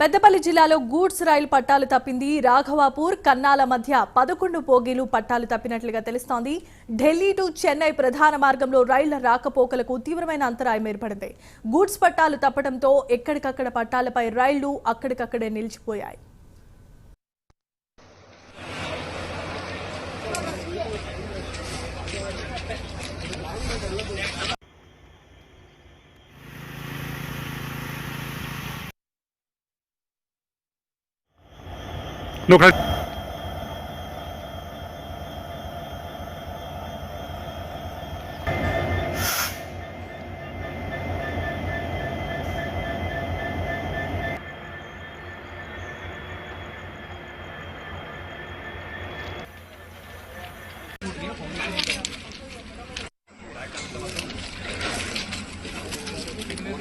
పెద్దపల్లి జిల్లాలో గూడ్స్ రైలు పట్టాలు తప్పింది. రాఘవాపూర్ కన్నాల మధ్య పదకొండు బోగీలు పట్టాలు తప్పినట్లుగా తెలుస్తోంది. ఢిల్లీ టు చెన్నై ప్రధాన మార్గంలో రైళ్ళ రాకపోకలకు తీవ్రమైన అంతరాయం ఏర్పడింది. గూడ్స్ పట్టాలు తప్పడంతో ఎక్కడికక్కడ పట్టాలపై రైళ్ళు అక్కడికక్కడే నిలిచిపోయాయి. nộp thật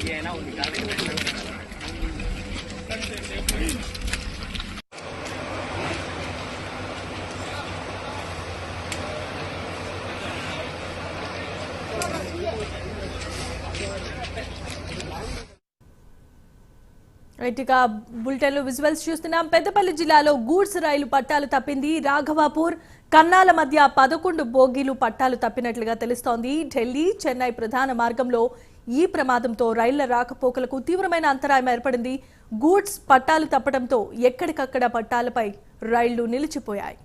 Yeah, now we'll be done. Right ఇక విజువల్స్ చూస్తున్నాం. పెద్దపల్లి జిల్లాలో గూడ్స్ రైలు పట్టాలు తప్పింది. రాఘవాపూర్ కన్నాల మధ్య పదకొండు బోగీలు పట్టాలు తప్పినట్లుగా తెలుస్తోంది. ఢిల్లీ చెన్నై ప్రధాన మార్గంలో ఈ ప్రమాదంతో రైళ్ళ రాకపోకలకు తీవ్రమైన అంతరాయం ఏర్పడింది. గూడ్స్ పట్టాలు తప్పడంతో ఎక్కడికక్కడ పట్టాలపై రైళ్ళు నిలిచిపోయాయి.